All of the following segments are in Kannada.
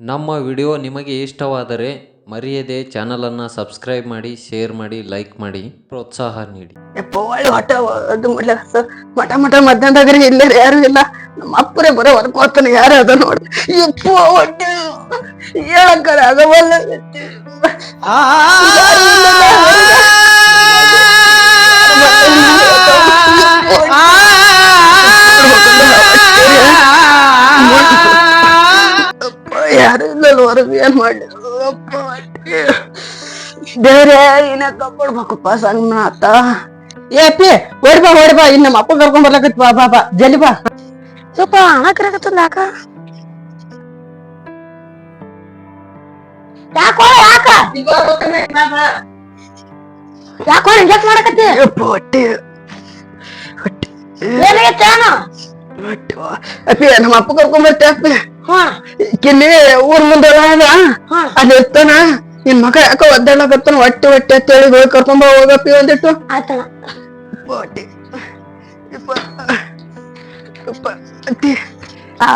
ನಮ್ಮ ವಿಡಿಯೋ ನಿಮಗೆ ಇಷ್ಟವಾದರೆ ಮರೆಯದೆ ಚಾನಲನ್ನು ಸಬ್ಸ್ಕ್ರೈಬ್ ಮಾಡಿ ಶೇರ್ ಮಾಡಿ ಲೈಕ್ ಮಾಡಿ ಪ್ರೋತ್ಸಾಹ ನೀಡಿ ಒಳ್ಳೆ ಹೊಟ್ಟ ಅದು ಮಠ ಮಠ ಮಧ್ಯಾಹ್ನದಾಗ್ರಿ ಇಲ್ಲ ಯಾರು ಇಲ್ಲ ನಮ್ಮ ಅಪ್ಪರೇ ಬರೋ ಹೊರ್ಕೋತಾನೆ ಯಾರು ಅದ ನೋಡಿ ಯಪ್ಪ ಹೊಟ್ಟೆ ಹೇಳಕ್ಕರ ಆಗವಲ್ಲ ಹೊರಗೆ ಏನ್ ಮಾಡಿ ಅಪ್ಪ. ಬೇರೆ ಏನ ತಕೊಡ್ಬೇಕಪ್ಪ ಸಣ್ಣ ಆತ ಏ ಪಿ ಓಡಿ ಬಾ ಓಡಿ ಬಾ. ಇನ್ನ ನಮ್ಮ ಅಪ್ಪ ಕರ್ಕೊಂಡ್ ಬರ್ಲಕತ್ ಬಾ ಬಾ ಬಾ. ಜಲ್ದಿ ಬಾ. ಸ್ವಲ್ಪ ಹಣ ಕರಕತ್ತಲ್ಲ ಯಾಕ? ಯಾಕೋ ಯಾಕ? ಯಾಕೋ ಇಂಜೆಕ್ಟ್ ಮಾಡಕತ್ತಿ? ಹೊಟ್ಟೆ. ಹೊಟ್ಟೆ. ಏನಾಗೈತೇನು ಹೊಟ್ಟೆ. ಅಪ್ಪಿ ನಮ್ಮ ಅಪ್ಪ ಕರ್ಕೊಂಡ್ ಬರ್ತೇ ಅಪ್ಪಿ. ಕಿಲ್ಲಿ ಊರ್ ಮುಂದೆ ಅದ ಅಲ್ಲಿ ಇರ್ತಾನ? ನಿನ್ ಮಗ ಯಾಕೋ ಒದ್ದಾಡಕತ್ತಾನ ಹೊಟ್ಟೆ ಹೊಟ್ಟೆ ಅಂತೇಳಿ ಹೋಗಿ ಕರ್ಕೊಂಬ ಹೋಗಪ್ಪಿ ಒಂದಿಟ್ಟು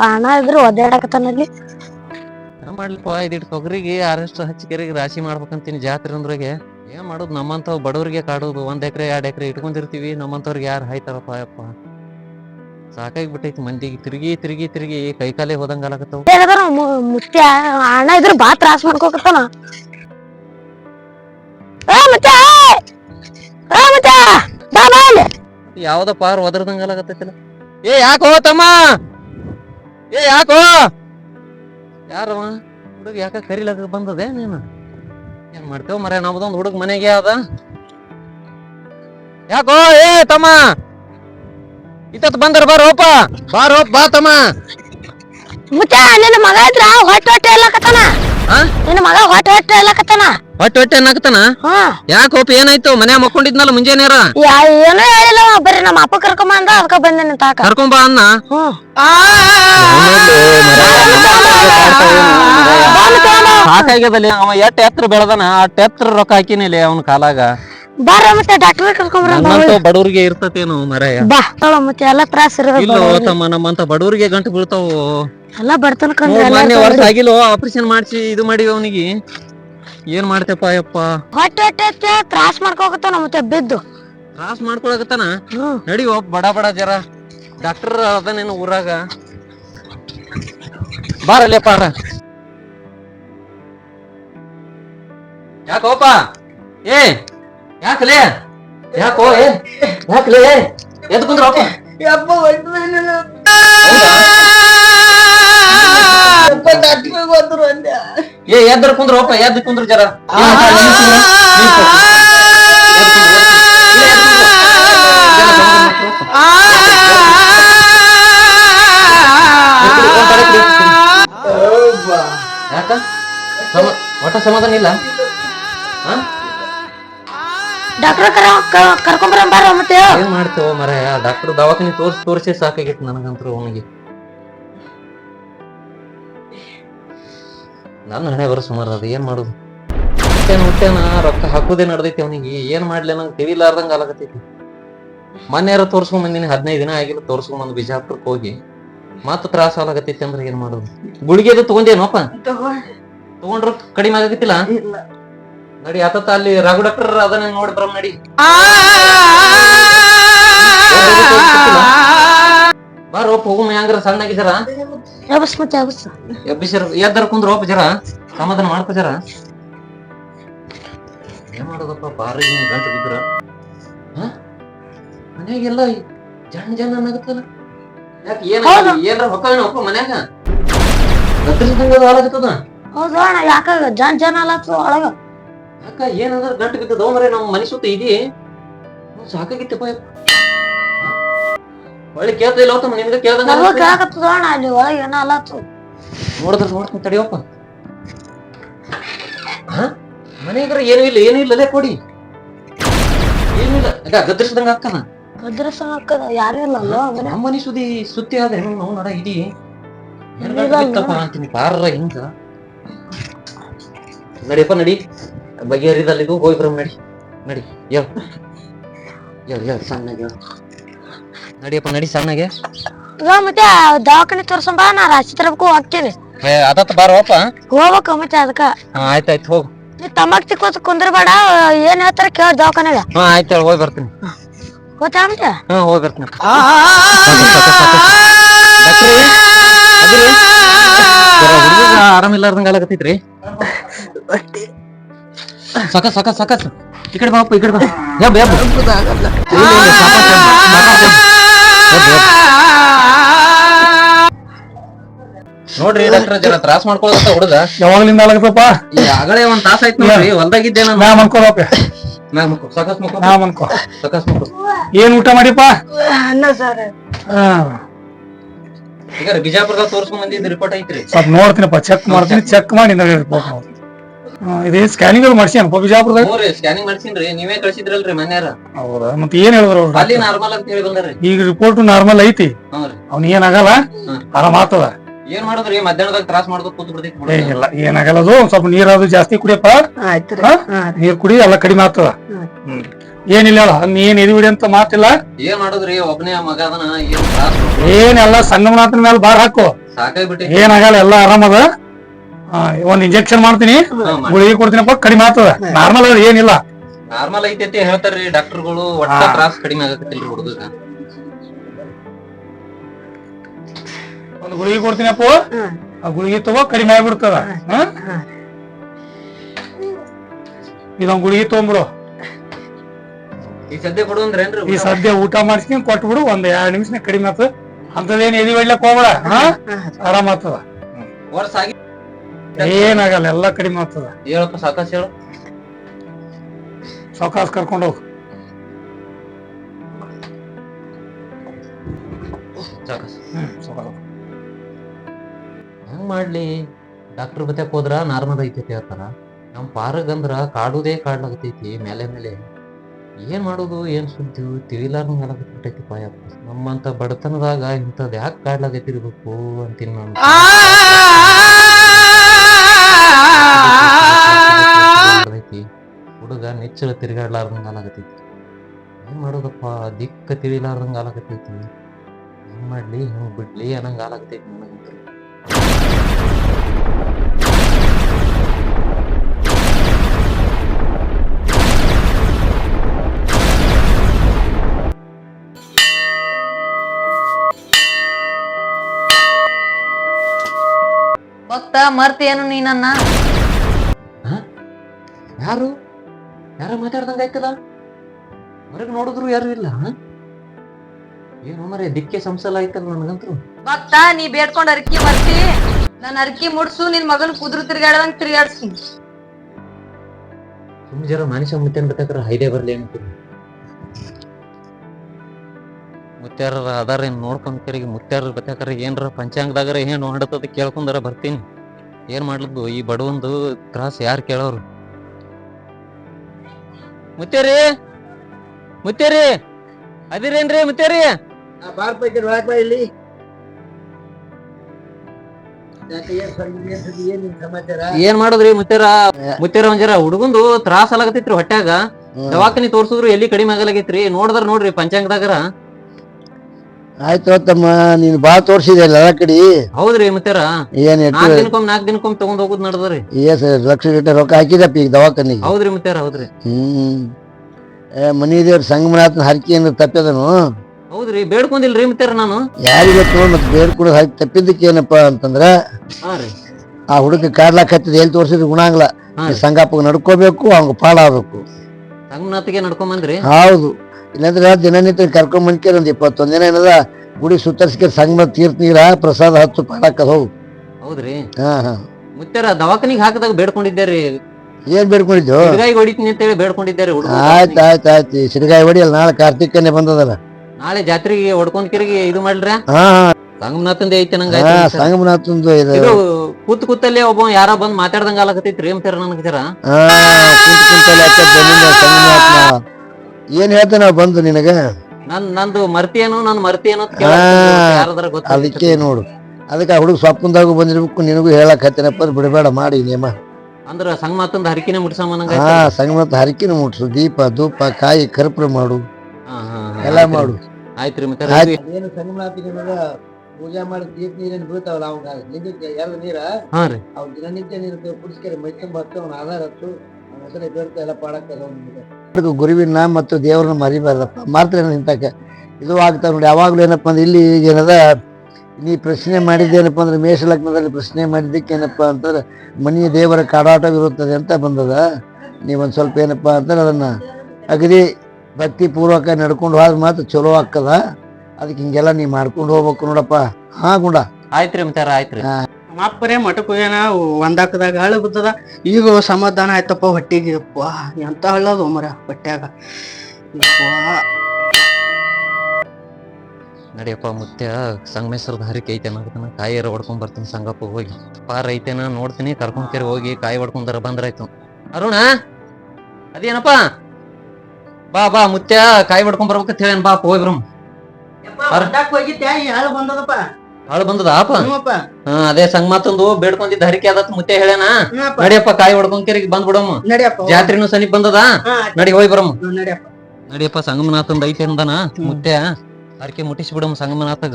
ಅಣ್ಣ. ಇದ್ರು ಒದ್ದಾಡಕತ್ತಾನಲ್ಲಿ ಏನ್ ಮಾಡ್ಲಿಪ್ಪ ಇದಿಟ್ ತೊಗರಿಗೆ ಆರೆಸ್ಟ್ ಹಚ್ಚಿಕೆರಿಗೆ ರಾಶಿ ಮಾಡ್ಬೇಕಂತೀನಿ ಜಾತ್ರೆ ಅಂದ್ರಾಗೆ. ಏನ್ ಮಾಡೋದು ನಮ್ಮಂತವ್ ಬಡವರಿಗೆ ಕಾಡೋದು. ಒಂದ್ ಎಕರೆ ಎರಡ್ ಎಕರೆ ಇಟ್ಕೊಂಡಿರ್ತೀವಿ. ನಮ್ಮಂತವ್ರಿಗೆ ಯಾರು ಹಾಯ್ತಾರಪ್ಪ ಯಪ್ಪ ಸಾಕಾಗಿ ಬಿಟ್ಟೈತಿ ಮಂದಿಗೆ ತಿರುಗಿ ತಿರುಗಿ ತಿರುಗಿ ಕೈಕಾಲೇ ಹೋದಂಗ ಆಗತ್ತವ್ ಹೇಳಿದ್ರ ಅಣ್ಣ ಇದ್ರ ಬಾ ತ್ರಾಸ ಮಾಡ್ಕೋಕತ್ತಾನ ಯಾವ್ದ ಪಾರ್ ಒದರ್ದಂಗ ಆಗತ್ತೈತಿಲ್ಲ ಏ ಯಾಕೋ ತಮ್ಮ? ಏ ಯಾಕೋ? ಯಾರವ? ಹುಡುಗ ಯಾಕ ಕರಿಲಾಗ ಬಂದದೆ ನೀನು? ಏನ್ ಮಾಡ್ತೇವ ಮರ ನಮ್ದೊಂದು ಹುಡುಗ ಮನೆಗೆ ಅದ. ಯಾಕೋ? ಏ ತಮ್ಮ! ಇತ್ತ ಬಂದರ ಬಾರೋಪ ಬಾರೋಪ್ ಬಾ ತಮ್ಮ ಮುಚ್ಚ ನಿನ್ನ ಮಗ ಇದ್ರ ಹೊಟ್ಟೆ ಹೊಟ್ಟೆ ಎಲ್ಲಕತ್ತಾನ ಆ ನಿನ್ನ ಮಗ ಹೊಟ್ಟೆ ಹೊಟ್ಟೆ ಎಲ್ಲಕತ್ತಾನ ಹೊಟ್ಟೆ ಹೊಟ್ಟೆ ನಗ್ತಾನ ಹಾ ಯಾಕೆ ಹೋಪ ಏನಾಯ್ತು ಮನ್ಯಾಗ ಮಕ್ಕೊಂಡಿದ್ನಲ್ಲ ಮುಂಜಾನೆ ಯಾ ಏನೂ ಹೇಳಿಲ್ಲ ಬರಿ ನಮ್ಮ ಅಪ್ಪ ಕರ್ಕೊಂಬ ಅಂದ ಅದಕ್ಕ ಬಂದೇನಿ ತಾಕ ಕರ್ಕೊಂಬ ಅನ್ನ ಸಾಕಾಗ್ಯದಲ್ಲಿ ಅವ ಎಷ್ಟ್ ಎತ್ರ ಬೆಳದನ ಆ ಎತ್ರ ರೊಕ್ಕ ಹಾಕಿನಿಲ್ಲ ಅವನ ಕಾಲಾಗ ಬಾರ ಮತ್ತೆ ಡಾಕ್ಟರ್ ನಮ್ಮಂತ ಬಡವ್ರಿಗೆ ಇರ್ತತೇನು ಮರಯ. ಬಾ ತಳ ಮತ್ತೆ ಎಲ್ಲ ತ್ರಾಸ ಇಲ್ಲೋ ತಮ್ಮ ನಮ್ಮಂತ ಬಡವ್ರಿಗೆ ಗಂಟು ಬೀಳ್ತಾವು. ಎಲ್ಲ ಬರ್ತನ ನೋಡ್ ಮೊನ್ನೆ ವರ್ಷ ಆಗಿಲ್ಲೋ ಆಪರೇಷನ್ ಮಾಡ್ಸಿ ಇದು ಮಾಡಿವಿ ಅವನಿಗೆ. ಏನ್ ಮಾಡ್ತೇಪ್ಪ ಯಪ್ಪ ಹೊಟ್ಟೆ ಹೊಟ್ಟೆ ತ್ರಾಸ ಮಾಡ್ಕೋಕತ್ತಾನ ಮತ್ತೆ ಬಿದ್ದು. ತ್ರಾಸ್ ಮಾಡ್ಕೊಳಕತ್ತಾನ? ಹ್ಮ್ ನಡಿ ಒಬ್ಬ ಬಡ ಬಡ ಜರ. ಡಾಕ್ಟರ್ ಅದನೇನು ಊರಾಗ. ಬಾರಲ್ಲೇ ಪಾರ. ಯಾಕೋಪ? ಏ ಯಾಕಲೇ? ಯಾಕೋ ಏ? ಯಾಕಲೇ? ಎದ್ ಕುಂದ್ರಪ್ಪ ಯಪ್ಪ. ಏ ಎದ್ರ ಕುಂದ್ರಪ್ಪ ಎದ್ ಕುಂದ್ರ ಅಕ್ಕ, ನೀನ್ ಕುಂದ್ರ, ಕುಂದ್ರ, ಕುಂದ್ರ. ಜರ ಕುಂದ್ರ. ಯಾಕ? ಒಟ್ಟ ಸಮಾಧಾನ ಇಲ್ಲ? ಡಾಕ್ಟರ್ ಕರ್ಕೊಂಬರ ಬಾರ ಮತ್ತೆ. ಏನ್ ಮಾಡ್ತೇವ ಮರ ಡಾಕ್ಟರ್ ದವಾಖಾನಿ ತೋರ್ಸಿ ತೋರಿಸಿ ಸಾಕಾಗಿತ್ತು ನನಗಂತೂ ಅವನಿಗೆ. ನನ್ನ ಹಣೆ ಬರೋ ಸುಮಾರು ಅದು ಏನ್ ಮಾಡುದು? ಹುಟ್ಟೇನ ಹುಟ್ಟೇನ ರೊಕ್ಕ ಹಾಕುದೇ ನಡ್ದೈತಿ ಅವನಿಗೆ. ಏನ್ ಮಾಡ್ಲಿ ನಂಗೆ ತಿಳಿಲಾರ್ದಂಗ ಆಗತೈತಿ ಮೊನ್ನೆಯಾರ ತೋರ್ಸ್ಕೊಂಡ್ ಬಂದಿನಿ ಹದಿನೈದು ದಿನ ಆಗಿಲ್ಲ ತೋರ್ಸ್ಕೊಂಡ್ ಬಂದು ಬಿಜಾಪುರಕ್ಕೆ ಹೋಗಿ. ಮತ್ತ ತ್ರಾಸ ಆಗತೈತಿ ಅಂದ್ರೆ ಏನ್ ಮಾಡೋದು? ಗುಳಿಗೆ ಅದು ತಗೊಂಡೇನಪ್ಪ ತಗೊಂಡ್ರು ತಗೊಂಡ್ರ ಕಡಿಮೆ ಆಗತ್ತಿಲ್ಲ. ನಡಿ ಆತತ ಅಲ್ಲಿ ರಘು ಡಾಕ್ಟರ್ ಅದನ್ನ ನೋಡಿ ಬರಮ್ ನಡಿ ಬಾರೋ ಒಪ್ಪ ಹೆಂಗ್ರ ಮತ್ತೆ ಎಬಸ್ ಎಬ್ಬಿಸರ್ ಎದ್ದರ ಕುಂದ್ರ ಹೋಪ ಜರ ಸಮಾಧಾನ ಮಾಡ್ಕೋ ಜರ ಏನ್ ಮಾಡೋದಪ್ಪ ಬಾರಿ ಗಂಟು ಬಿದ್ರ? ಮನ್ಯಾಗೆಲ್ಲ ಜನ ಜನ ನಗತ್ತಲ್ಲ ಯಾಕೆ ಏನ ಏನ್ರ ಹೊಕ್ಕ ಹೊಕ್ಕವೇನಪ್ಪ ಮನ್ಯಾಗ ಹೌದು ಜನ ಜನ ಅಲ್ಲ ಒಳಗ ಯಾಕ ಏನಂದ್ರ ಗಂಟು ಬಿದ್ದದ ಅಂದ್ರೆ ನಮ್ಮ ಮನೆ ಸುತ್ತ ಇದಿ. ಸಾಕಾಗಿತ್ತಪ್ಪ? ಒಳ್ಳೆ ಕೇಳ್ತಾ ಇಲ್ಲ ತಮ್ಮ ನಿನ್ಗ ಕೇಳ್ದಂಗ ಅಲ್ಲಿ ಒಳಗ ಏನ ಅಲ್ಲತ್ತು ನೋಡಿದ್ರ ನೋಡ್ತೀನಿ ತಡಿಯಪ್ಪ. ಮನೆಗ್ರ ಏನೂ ಇಲ್ಲ ಏನೂ ಇಲ್ಲ ಅಲ್ಲೇ ಕೊಡಿ ಏನಿಲ್ಲ ಅಕ್ಕ ಗದ್ರಿಸ್ದಂಗ ಅಕ್ಕನ ಗದ್ರ ಹಾಕದ ಯಾರೇ ಇಲ್ಲ ನಮ್ಮ ಮನೆ ಸುದ್ದಿ ಸುತ್ತಿ ಆದ್ರೆ ನಾವು ನೋಡ ಇದಿ ಅಂತೀನಿ ಪಾರ ಹಿಂಗ. ನಡಿಯಪ್ಪ ನಡಿ. ಬಗೆಹರಿದಲ್ಲಿ ಇದು ಹೋಗಿ ಬರಮ್ ನಡಿ ನಡಿ ಯೋ ಯೋ ಯೋ ಸಣ್ಣಗೆ. ನಡಿಯಪ್ಪ ನಡಿ ಸಣ್ಣಗೆ ಈಗ ಮತ್ತೆ ದವಾಖಾನೆ ತೋರ್ಸಂಬ ನಾ ರಾಶಿ ತರಬೇಕು ಹೋಗ್ತೇನೆ ಹೇ ಅದತ್ ಬಾರವಪ್ಪ ಹೋಗ್ಬೇಕ ಮತ್ತೆ ಅದಕ್ಕ ಹಾ ಆಯ್ತಾಯ್ತು ಹೋಗು ನೀ ತಮಾಕ್ ತಿಕ್ಕೋತ ಕುಂದ್ರಬೇಡ ಏನ್ ಹೇಳ್ತಾರ ಕೇಳ ದವಾಖಾನೆಗ ಹಾ ಆಯ್ತು ಹೇಳಿ ಹೋಗಿ ಬರ್ತೀನಿ ಗೊತ್ತಾ ಮತ್ತೆ ಹಾ ಹೋಗಿ ಬರ್ತೀನಿ ಆರಾಮಿಲ್ಲಾರ್ದಂಗ ಆಗತ್ತೈತ್ರಿ ಸಕ ಸಕ ಸಾಕಸ್. ಈ ಕಡೆ ಬಾಪ ಈ ಕಡೆ ಬಾ. ನೋಡ್ರಿ ಡಾಕ್ಟರ್ ಜನ ತ್ರಾಸ್ ಮಾಡ್ಕೊಳತ್ತ ಹುಡುಗ. ಯಾವಾಗ್ಲಿಂದ ಆಗತ್ತಪ್ಪ ಈ ಆಗಲೇ ಒಂದ್ ತಾಸ ಆಯ್ತು ನೋಡ್ರಿ ಹೊಲ್ದಾಗಿದ್ದೆ ನಾನು. ನಾ ಮನ್ಕೋದಪ್ಪ ಸಕಸ್ ಮುಕ್ಕು ನಾ ಮನ್ಕೋ ಸಕಸ್ ಮುಕ್ಕು ಏನ್ ಊಟ ಮಾಡಿಪ್ಪ? ಅನ್ನ ಸರ್. ಹಾ, ಈಗ ಬಿಜಾಪುರದಾಗ ತೋರಿಸ್ಕೊಂಡ್ ಬಂದಿದ್ದ ರಿಪೋರ್ಟ್ ಐತ್ರಿ. ಸ್ವಲ್ಪ ನೋಡ್ತೀನಪ್ಪ ಚೆಕ್ ಮಾಡ್ತೀನಿ ಚೆಕ್ ಮಾಡಿ ರಿಪೋರ್ಟ್ ಮಾಡ್ತೀನಿ ಹಾ, ಇದೇ ಸ್ಕ್ಯಾನಿಂಗ್ ಅದು ಅನ್ಪ ಬಿಜಾಪುರದಾಗ? ಸ್ಕ್ಯಾನಿಂಗ್ ಮಾಡ್ಸಿನ್ರಿ. ನೀವೇ ಕಳಿಸಿದ್ರಲ್ರಿ ಮನ್ಯಾರ. ಹೌದಾ? ಮತ್ತೆ ಏನ್ ಹೇಳಿದ್ರು ಅವ್ರು? ಅಲ್ಲಿ ನಾರ್ಮಲ್ ಅಂತ ಹೇಳಿ ಬಂದಾರ್ರಿ. ಈಗ ರಿಪೋರ್ಟ್ ನಾರ್ಮಲ್ ಐತಿ. ಹ್ಞೂ ರೀ. ಅವ್ನ ಏನಾಗಲ್ಲ ಆಗಲ್ಲ? ಆರಾಮ ಆಗ್ತದ. ಏನ್ ಮಾಡುದ್ರಿ? ಮಧ್ಯಾಹ್ನದಾಗ ತ್ರಾಸ ಮಾಡೋದು ಕೂತ್ ಬಿಡ್ತೈತಿ ಏ. ಇಲ್ಲ ಏನಾಗಲ್ಲ ಅದು. ಒಂದ್ ಸ್ವಲ್ಪ ನೀರಾದು ಜಾಸ್ತಿ ಕುಡಿಯಪ್ಪ? ಹಾ? ನೀರ್ ಕುಡಿ ಎಲ್ಲ ಕಡಿಮೆ ಆಗ್ತದ. ಹ್ಮ್. ಏನಿಲ್ಲ ಹೇಳ ನೀ ಏನ್ ಎದಿ ಬಿಡಿ ಅಂತ ಮಾತಿಲ್ಲ. ಏನ್ ಮಾಡುದ್ರಿ? ಒಬ್ಬನೇ ಮಗ ಅದನ ಏನ್ ಎಲ್ಲ ಏನೆಲ್ಲ ಸಂಗಮನಾಥನ ಮೇಲೆ ಬಾರ್ ಹಾಕು. ಸಾಕಾಗ್ಬಿಟ್ಟೈತಿ. ಏನಾಗಲ್ಲ ಎಲ್ಲ ಆರಾಮದ ಒಂದ್ ಇಂಜೆಕ್ಷನ್ ಮಾಡ್ತೀನಿ. ಗುಳಿಗೆ ಕೊಡ್ತೀನಪ್ಪ ಕಡಿಮೆ ಆಗ್ತದ. ನಾರ್ಮಲ್ ಅದ ಏನಿಲ್ಲ. ನಾರ್ಮಲ್ ಅಂತ ಹೇಳ್ತಾರ್ರಿ ಡಾಕ್ಟರ್ಗಳು ಒಟ್ಟ. ತ್ರಾಸ್ ಕಡಿಮೆ ಆಗತ್ತಿಲ್ರಿ ಒಂದ್ ಗುಳಿಗೆ ಕೊಡ್ತೀನಪ್ಪ. ಆ ಗುಳಿಗೆ ತಗೋ ಕಡಿಮೆ ಆಗ್ಬಿಡ್ತದ. ಇದೊಂದ್ ಗುಳಿಗೆ ತಗೊಂಬಿಡು ಈ ಸದ್ಯ ಊಟ ಈ ಸದ್ಯ ಊಟ ಮಾಡಿಸ್ಕೊಂಡು ಕೊಟ್ಬಿಡು ಒಂದ್ ಎರಡ್ ನಿಮಿಷ ಕಡಿಮೆ ಆಗ್ತದ. ಅಂತದೇನ್ ಎದಿ ಒಳ್ಳೆ ಹೋಗ್ಬೇಡ ಹಾ? ಆರಾಮ ಆಗ್ತದ ವರ್ಷ ಆಗಿ ಏನಾಗಲ್ಲ ಎಲ್ಲ ಕಡಿಮೆ ಆಗ್ತದ ಹೇಳಪ್ಪ ಸಾಕಾಸ್ ಹೇಳು ಸಾಕಾಶ್ ಕರ್ಕೊಂಡು ಹೋಗು ಸಾಕಾಸ್ ಹ್ಮ್ ಸಾವ್ಕಾಸ್. ಹೆಂಗ್ ಮಾಡ್ಲಿ ಡಾಕ್ಟರ್ ಬತ್ಯಾಕ್ ಹೋದ್ರ ನಾರ್ಮಲ್ ಐತೈತಿ ಹೇಳ್ತಾರ ನಮ್ ಪಾರಗಂದ್ರ ಕಾಡುದೇ ಕಾಡ್ಲಾಗತೈತಿ ಮೇಲೆ ಮೇಲೆ ಏನ್ ಮಾಡೋದು ಏನ್ ಸುದ್ದಿ ತಿಳಿಲಾರ್ದಂಗ ಪಾಯ ಪಾಯಪ್ಪ ನಮ್ಮಂತ ಬಡತನದಾಗ ಇಂಥದ್ ಯಾಕೆ ಕಾಡ್ಲಾಗತ್ತಿರ್ಬೇಕು ಅಂತೀನಿ ನಾನು ಐತಿ ಹುಡುಗ ನೆಚ್ಚಲು ತಿರುಗಾಡ್ಲಾರ್ದಂಗೆ ಆಲಾಗತೈತಿ ಏನ್ ಮಾಡೋದಪ್ಪ? ದಿಕ್ಕ ತಿಳಿಲಾರ್ದಂಗೆ ಆಲಾಗತೈತಿ ಹೆಂಗ್ ಮಾಡ್ಲಿ? ಹೆಂಗ್ ಬಿಡ್ಲಿ ಅನ್ನಂಗ ಆಲಾಗತೈತಿ ನನಗಂತೂ ಭಕ್ತ ನೀನನ್ನ? ಯಾರು? ಯಾರ ಮಾತಾಡ್ದಂಗ ಆಯ್ತದ ಹೊರಗೆ ನೋಡಿದ್ರು ಯಾರು ಇಲ್ಲ? ಏನು ಮರೆ ದಿಕ್ಕೆ ಸಂಸಲ ಆಯ್ತಲ್ಲ ನನಗಂತೂ. ಭಕ್ತ ನೀ ಬೇಡ್ಕೊಂಡು ಅರ್ಕಿ ಬರ್ತಿ ನನ್ನ ಅರ್ಕಿ ಮುಡ್ಸು ನಿನ್ ಮಗನ್ ಕುದ್ರು ತಿರ್ಗಾಡ್ದಂಗ್ ತಿರ್ಗಾಡ್ಸಿ. ಸುಮ್ ಜರ ಮನುಷ್ಯ ಮುತ್ತೇನ್ ಬೇಕಾದ್ರ ಹೈದೆ ಬರ್ಲಿ ಅಂತ. ಮುತ್ಯಾರ ಅದಾರ ಏನ್ ನೋಡ್ಕೊಂಡ್ ಕರಿಗೆ ಮುತ್ಯಾರ ಬೇಕಾರೆ ಏನ್ರ ಪಂಚಾಂಗದಾಗರ ಏನ್ ಹೊಂಡತದ ಕೇಳ್ಕೊಂಡಾರ ಬರ್ತೀನಿ. ಏನ್ ಮಾಡ್ಲದ್ದು ಈ ಬಡವಂದು ತ್ರಾಸ ಯಾರು ಕೇಳೋರು? ಮುತ್ಯಾರಿ ಮುತ್ತೇರಿ? ಅದಿರೇನ್ರಿ ಮುತ್ತೇರಿ? ಬಾರ್ ಬಾ ಇಲ್ಲಿ. ಏನ್ ಮಾಡುದ್ರಿ ಮುತ್ತೇರ? ಮುತ್ತೇರ ಒಂಜರ ಹುಡುಗುಂದು ಹುಡುಗಂದು ತ್ರಾಸ ಆಗತೈತ್ರಿ ಹೊಟ್ಯಾಗ. ದವಾಖಾನಿ ತೋರ್ಸಿದ್ರು ಎಲ್ಲಿ ಕಡಿಮೆ ಆಗಲಾಗೈತ್ರಿ? ನೋಡಿದ್ರ ನೋಡ್ರಿ ಪಂಚಾಂಗದಾಗರ ಆಯ್ತು ತಮ್ಮ ನೀನ್ ಬಾ ತೋರ್ಸಿದೆ ಎಲ್ಲ ಕಡೆ. ಹೌದ್ರಿ ಮತ್ತೆ ಏನ್ ನಾಕ್ ದಿನಕ್ಕೊಮ್ಮೆ ನಾಕ್ ತಗೊಂಡ್ ಹೋಗುದ್ ನಡ್ದರಿ ಎಸ್ ಲಕ್ಷ ಗಟ್ಟೆ ರೊಕ್ಕ ಹಾಕಿದಪ್ಪ ಈಗ ದವಾಖಾನಿಗೆ. ಹೌದ್ರಿ ಮತ್ತೆ ಹೌದ್ರಿ. ಹ್ಮ್. ಏ ಮನಿ ದೇವ್ರ ಸಂಗಮನಾಥನ ಹರಕೆ ಅಂದ್ರೆ ತಪ್ಪದನು? ಹೌದ್ರಿ ಬೇಡ್ಕೊಂಡಿಲ್ರಿ ಮತ್ತೆ ನಾನು. ಯಾರಿಗೆ ಗೊತ್ತು ಮತ್ತೆ ಬೇಡ್ಕೊಡೋದು ಹಾಕಿ ತಪ್ಪಿದ್ದಕ್ಕೆ ಏನಪ್ಪ ಅಂತಂದ್ರ ಹಾ ರೀ. ಆ ಹುಡುಗ ಕಾಡ್ಲಾಕ್ ಹತ್ತಿದ ಎಲ್ಲಿ ತೋರ್ಸಿದ್ರು ಗುಣ ಆಗಲ್ಲ. ಸಂಗಪ್ಪಗೆ ನಡ್ಕೋಬೇಕು ಅವಂಗ ಪಾಳಾಗ್ಬೇಕು. ಸಂಗಮನಾಥಗೆ ನಡ್ಕೊಂಬಂದ್ರಿ? ಹೌದು. ಇಲ್ಲಾಂದ್ರೆ ದಿನನಿತ್ಯ ಕರ್ಕೊಂಡ್ ಒಂದು ಇಪ್ಪತ್ತೊಂದ್ ದಿನ ಏನದ ಗುಡಿ ಸುತ್ತರ್ಸ್ಕೆ ಸಂಗಮ ತೀರ್ಥ ನೀರ ಪ್ರಸಾದ ಹತ್ತು ಪಾಡಾಕ ಹೋಗು. ಹೌದ್ರಿ? ಹಾ ಹಾ. ಮುತ್ಯಾರ ದವಾಖಾನಿಗ್ ಹಾಕದಾಗ ಬೇಡ್ಕೊಂಡಿದ್ದೇರಿ? ಏನ್ ಬೇಡ್ಕೊಂಡಿದ್ದು ಹುಡುಗಾಯಿ ಹೊಡಿತೀನಿ ಅಂತ ಹೇಳಿ ಬೇಡ್ಕೊಂಡಿದ್ದೇರಿ ಹುಡುಗ ಆಯ್ತು ಆಯ್ತು ಆಯ್ತು ಸಿರಿಗಾಯಿ ಹೊಡಿಯಲ್ಲ ನಾಳೆ ಕಾರ್ತಿಕನೇ ಬಂದದಲ್ಲ. ನಾಳೆ ಜಾತ್ರೆಗೆ ಹೊಡ್ಕೊಂಡ್ ಕಿರಿಗೆ ಇದು ಮಾಡ್ರ? ಹಾ ಸಂಗಮನಾಥಂದೇ ಐತೆ ನಂಗ ಹಾ ಸಂಗಮನಾಥಂದು ಇದು. ಇದು ಕೂತ್ ಕೂತಲ್ಲೇ ಒಬ್ಬ ಯಾರ ಬಂದ್ ಮಾತಾಡ್ದಂಗ ಆಲಕತೈತ್ರಿ ಮುತ್ಯಾರ ನನಗ್ ಜರ? ಹಾ ಕುಂತ ಕುಂತಲ್ಲಿ ಅಕ್ಕ ಸಂಗಮನಾಥನ. ಏನ್ ಹೇಳ್ತೇನೆ ಬಂದು ನಿನಗ? ನನ್ ನಂದು ಮರ್ತಿ ಏನು ನನ್ ಮರ್ತಿ ಏನೋ ಹಾ, ಯಾರದಾರ ಅದಕ್ಕೆ ನೋಡು. ಅದಕ್ಕೆ ಆ ಹುಡುಗ ಸ್ವಪ್ನದಾಗೂ ಬಂದಿರ್ಬೇಕು ನಿನಗೂ ಹೇಳಕ್ ಹತ್ತಿನಪ್ಪ ಬಿಡಬೇಡ ಮಾಡಿ ನಿಯಮ ಅಂದ್ರ ಹರಿಕಿನ ಹರಿಕಿನೇ ಮುಟ್ಸಮ್ಮನಂಗ ಹಾ ಸಂಗಮನಾಥ ಹರಕಿನ ಮುಟ್ಸು ದೀಪ ಧೂಪ ಕಾಯಿ ಕರ್ಪೂರ ಮಾಡು. ಎಲ್ಲ ಮಾಡು. ಆಯ್ತ್ರಿ ಮತ್ತೆ ಆಯ್ತು. ಏನು ಸಂಗಮನಾಥಿಗೆ ಪೂಜೆ ಮಾಡಿ ದೀಪ ನೀರೇನು ಬೀಳ್ತಾವಲ್ಲ ಅವಾಗ ಲಿಂಗಕ್ಕೆ ಎಲ್ಲ ನೀರ. ಹಾ ರೀ. ಅವ್ ದಿನನಿತ್ಯ ನೀರು ಕುಡಿಸ್ಕೊಂಡು ಮೈ ತುಂಬ ಹತ್ತು ಅವ್ನ ಆಧಾರ ಹತ್ತು ಅವ್ನ ಹೆಸರೇ ಬೇಡ್ತಾ ಎಲ್ಲ ಪಾಡಕ್ಕೆ ಗುರುವಿನ ಮತ್ತು ದೇವರನ್ನ ಮರಿಬಾರ್ದಪ್ಪ. ಮಾತ್ರ ನಿಂತಕ್ಕೆ ಇದು ಆಗ್ತಾವ ನೋಡಿ ಯಾವಾಗಲೂ ಏನಪ್ಪ ಅಂದ್ರೆ ಇಲ್ಲಿ ಈಗ ಏನದ ನೀ ಪ್ರಶ್ನೆ ಮಾಡಿದ್ದೇನಪ್ಪ ಅಂದ್ರೆ ಮೇಷ ಲಗ್ನದಲ್ಲಿ ಪ್ರಶ್ನೆ ಮಾಡಿದ್ದಕ್ಕೆ ಏನಪ್ಪ ಅಂತಂದ್ರೆ ಮನೆಯ ದೇವರ ಕಾಡಾಟವಿರುತ್ತದೆ ಅಂತ ಬಂದದ. ನೀವೊಂದು ಸ್ವಲ್ಪ ಏನಪ್ಪ ಅಂತಂದ್ರೆ ಅದನ್ನ ಅಗದಿ ಭಕ್ತಿ ಪೂರ್ವಕ ನಡ್ಕೊಂಡು ಹೋದ್ರೆ ಮಾತ್ರ ಚಲೋ ಆಗ್ತದ. ಅದಕ್ಕೆ ಹಿಂಗೆಲ್ಲ ನೀ ಮಾಡ್ಕೊಂಡು ಹೋಗ್ಬೇಕು ನೋಡಪ್ಪ. ಹಾ ಗುಂಡ. ಆಯ್ತ್ರಿ ಮತ್ತಾರ ಆಯ್ತ್ರಿ. ಮಾಪರೆ ಮಠಕ್ಕೆ ಏನ ಒಂದಾಕದಾಗ ಹಳ್ಳ ಬಿದ್ದದ. ಈಗ ಸಮಾಧಾನ ಆಯ್ತಪ್ಪ ಹೊಟ್ಟಿಗೆ ಅಪ್ಪ ಎಂತ ಹಳ್ಳದು ಮರ ಯಪ್ಪ. ನಡಿಯಪ್ಪ ಮುತ್ಯ ಸಂಗಮೇಶ್ವರದ ಹರಿಕೆ ಐತೆ ಅನ್ನೋದನ್ನ ಕಾಯಿಯರ ಹೊಡ್ಕೊಂಡ್ ಬರ್ತೀನಿ ಸಂಗಪ್ಪ ಹೋಗಿ. ಪಾರ ಐತೆನ ನೋಡ್ತೀನಿ ಕರ್ಕೊಂಡ್ ಕೇರಿ ಹೋಗಿ ಕಾಯಿ ಹೊಡ್ಕೊಂಡರ ಬಂದ್ರಾಯ್ತು ಅರುಣ ಅದೇನಪ್ಪ? ಬಾ ಬಾ ಮುತ್ಯ ಕಾಯಿ ಹೊಡ್ಕೊಂಡ್ ಬರ್ಬೇಕಂತ ಹೇಳೇನ್ ಬಾ ಹೋಗಿ ಬ್ರಹ್ಮ. ಹೋಗಿದ್ದೆ ಬಂದದಪ್ಪ. ಹಾಳು ಬಂದದ ಆಪ? ಹ್ಞೂಪ್ಪ. ಹಾ ಅದೇ ಸಂಗಮಾತಂದು ಬೇಡ್ಕೊಂಡಿದ್ದ ಹರಿಕೆ ಆದತ್ ಮುತ್ತೆ ಹೇಳೇನ ಹ್ಞೂಪ್ಪ. ನಡಿಯಪ್ಪ ಕಾಯಿ ಹೊಡ್ಕೊಂಡ್ ಕೇರಿಗೆ ಬಂದ್ ಬಿಡಮ್ಮ ನಡಿಯಪ್ಪ ಸನಿ ಸನಿಪ್ ಬಂದದ? ಹಾ ನಡಿ ಹೋಗಿ ಬರಮ್ಮ ಹ್ಞೂ, ನಡಿಯಪ್ಪ. ನಡಿಯಪ್ಪ ಸಂಗಮನಾಥಂದ ಐತೆ ಅಂದನ? ಮುತ್ತೆ ಹರಕೆ ಮುಟ್ಟಿಸಿ ಬಿಡಮ್ಮ ಸಂಗಮನಾಥಗ.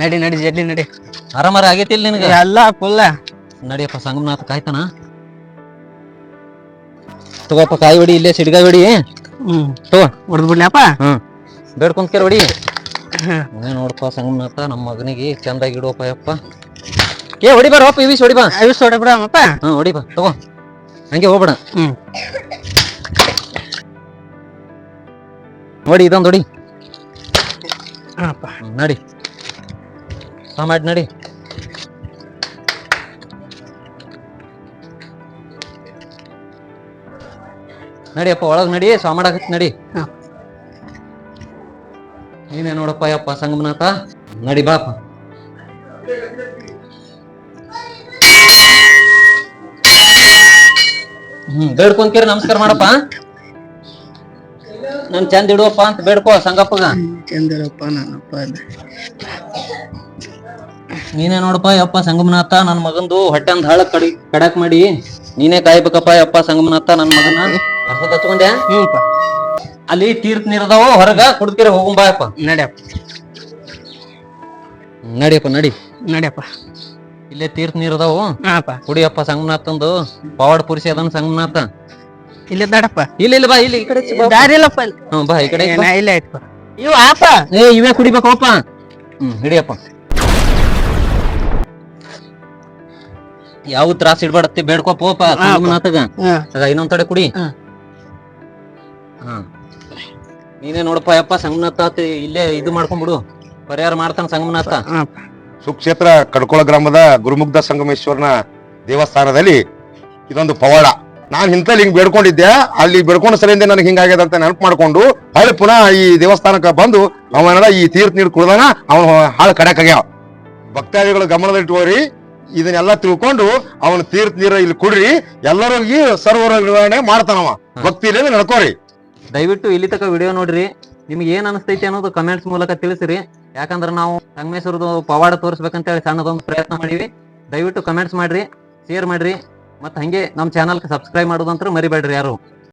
ನಡಿ ನಡಿ ಜಲ್ದಿ ನಡಿ. ಆರಾಮಾರ ಆಗೈತಿಲ್ ನಿನಗ? ಎಲ್ಲ ಫುಲ್ಲ. ನಡಿಯಪ್ಪ ಸಂಗಮನಾಥ ಕಾಯ್ತಾನ ತಗೋಪ್ಪ ಕಾಯಿ ಹೊಡಿ ಇಲ್ಲೇ ಸಿಡ್ಗಾಯಿ ಹೊಡಿ. ಹ್ಮ್. ತಗೋ. ಹೊಡೆದ್ ಬಿಡ್ಲಪ್ಪ ಬೇಡ್ಕೊಂತ ಕೇರ್ ಹೊಡಿ. ನೀ ನೋಡಪ್ಪ ಸಂಗಮನಾಥ ನಮ್ಮ ಮಗನಿಗೆ ಚಂದಾಗಿ ಇಡುವಪ್ಪ ಯಪ್ಪ. ಏ ಹೊಡಿ ಬಾ ರೋಪ ಇವಿಸ್ ಹೊಡಿ ಬಾ. ಐವತ್ತು ಹೊಡೆ ಬಿಡಮ್ಮಪ್ಪ ಹಾ ಹೊಡಿ ಬಾ ತಗೋ. ಹಂಗೆ ಹೋಗ್ಬೇಡ. ಹ್ಞೂ ನೋಡಿ ಇದೊಂದು ಹೊಡಿ. ಹಾಂಪ್ಪ ಹ್ಮ್, ನಡಿ. ಹಾ ಮಾಡಿ ನಡಿ. ನಡಿಯಪ್ಪ ಒಳಗೆ ನಡಿ ಸಾಮಾಡಾಕತ್ ನಡಿ. ಹಾ. ನೀನೇ ನೋಡಪ್ಪ, ಯಪ್ಪ, ಸಂಗಮನಾಥ. ನಡಿ ಬಾಪ. ಹ್ಮ್ ಬೇಡ್ಕೊಂತ ಕೇರಿ ನಮಸ್ಕಾರ ಮಾಡಪ್ಪ. ನನ್ ಚಂದ ಇಡುವಪ್ಪ ಅಂತ ಬೇಡ್ಕೋ, ಸಂಗಪ್ಪಗ. ಚಂದರಪ್ಪ ನನ್ನಪ್ಪ ನೀನೇ ನೋಡಪ್ಪ, ಯಪ್ಪ, ಸಂಗಮನಾಥ, ನನ್ ಮಗಂದು ಹೊಟ್ಟೆಂದ ಹಾಳ ಕಡಿ, ಕಡಕ್ ಮಾಡಿ. ನೀನೇ ಕಾಯ್ಬೇಕಪ್ಪ, ಯಪ್ಪ, ಸಂಗಮನಾಥ, ನನ್ ಮಗನ ಅರ್ಥ ಹಚ್ಕೊಂಡ್ಯಾ ಹ್ಞೂಪ್ಪ ಅಲ್ಲಿ ತೀರ್ಥ ನೀರ್ದಾವ ಹೊರಗ ಕುಡ್ಕೆರೆ ಹೋಗುಂಬಾಯಪ್ಪ ನಡಿಯಪ್ಪ. ನಡಿಯಪ್ಪ ನಡಿ. ನಡಿಯಪ್ಪ. ಇಲ್ಲೇ ತೀರ್ಥ ನೀರ್ದಾವು. ಹಾಪ ಕುಡಿಯಪ್ಪ ಸಂಗಮನಾಥಂದು ಪವಾಡ ಪುರುಷ ಅದನ್ ಸಂಗಮನಾಥ ಇಲ್ಲಿ ನಡಪ್ಪ ಇಲ್ಲ ಇಲ್ಲ ಬಾ ಇಲ್ಲಿ ಈ ಕಡೆ ಈಚೆ ಬಾ. ದಾರಿ ಇಲ್ಲಪ್ಪ ಇಲ್ಲಿ. ಹ್ಮ್ ಬಾ ಈ ಕಡೆ ಏ, ಬಾ. ನಾ ಇಲ್ಲೇ ಆಯ್ತಪ್ಪ ಇವು ಆಪ. ಏ ಇವೇ ಕುಡಿಬೇಕಪ್ಪ ಹ್ಮ್ ಹಿಡಿಯಪ್ಪ. ಯಾವ ತ್ರಾಸ ಇಡ್ಬಾಡತ್ತಿ ಬೇಡ್ಕೊಪ್ಪ ಪೋಪ ಸಂಗಮನಾಥಗ ಹಾ. ಆಗ ಇನ್ನೊಂದ್ ತಡೆ ಕುಡಿ. ಹಾ. ಹಾ. ನೀನೇ ನೋಡಪ್ಪ ಯಪ್ಪ ಸಂಗಮನಾಥ ಆತ ಇಲ್ಲೇ ಇದು ಮಾಡ್ಕೊಂಡ್ಬಿಡು. ಪರಿಹಾರ ಮಾಡ್ತಾನ ಸಂಗಮನಾಥ. ಸುಕ್ಷೇತ್ರ ಕಡ್ಕೊಳ ಗ್ರಾಮದ ಗುರುಮುಗ್ಧ ಸಂಗಮೇಶ್ವರನ ದೇವಸ್ಥಾನದಲ್ಲಿ ಇದೊಂದು ಪವಾಡ. ನಾನು ಇಂಥಲ್ಲಿ ಹಿಂಗ್ ಬೇಡ್ಕೊಂಡಿದ್ದೆ ಅಲ್ಲಿ ಬೇಡ್ಕೊಂಡ ಸರಿಯಿಂದ ನನಗೆ ಹಿಂಗಾಗ್ಯದ ಅಂತ ನೆನಪು ಮಾಡ್ಕೊಂಡು ಅಲ್ಲಿ ಪುನಃ ಈ ದೇವಸ್ಥಾನಕ್ಕೆ ಬಂದು ಅವನ ಈ ತೀರ್ಥ ನೀರು ಕುಡ್ದಾನ ಅವನು ಹಾಳು ಕಡಕಾಗ್ಯಾವ ಭಕ್ತಾದಿಗಳು ಗಮನದಲ್ಲಿಟ್ಟುವರಿ ಇದನ್ನೆಲ್ಲ ತಿಳ್ಕೊಂಡು ಅವನ ತೀರ್ಥ ನೀರ ಇಲ್ಲಿ ಕುಡ್ರಿ ಎಲ್ಲರೂ ಈ ಸರ್ವರ ನಿರ್ವಹಣೆ ಮಾಡ್ತಾನವ. ಭಕ್ತಿಯಲ್ಲಿ ನಡ್ಕೋರಿ. ದಯವಿಟ್ಟು ಇಲ್ಲಿ ತಕ ವಿಡಿಯೋ ನೋಡ್ರಿ. ನಿಮ್ಗೆ ಏನ್ ಅನಿಸ್ತೈತಿ ಅನ್ನೋದು ಕಮೆಂಟ್ಸ್ ಮೂಲಕ ತಿಳಿಸಿರಿ. ಯಾಕಂದ್ರೆ ನಾವು ಸಂಗಮೇಶ್ವರದ ಪವಾಡ ತೋರಿಸ್ಬೇಕಂತ ಹೇಳಿ ಸಣ್ಣದೊಂದು ಪ್ರಯತ್ನ ಮಾಡಿವಿ. ದಯವಿಟ್ಟು ಕಮೆಂಟ್ಸ್ ಮಾಡ್ರಿ ಶೇರ್ ಮಾಡ್ರಿ. ಮತ್ತೆ ಹಂಗೆ ನಮ್ಮ ಚಾನಲ್ಗೆ ಸಬ್ಸ್ಕ್ರೈಬ್ ಮಾಡುದಂತ ಮರಿಬೇಡ್ರಿ ಯಾರು.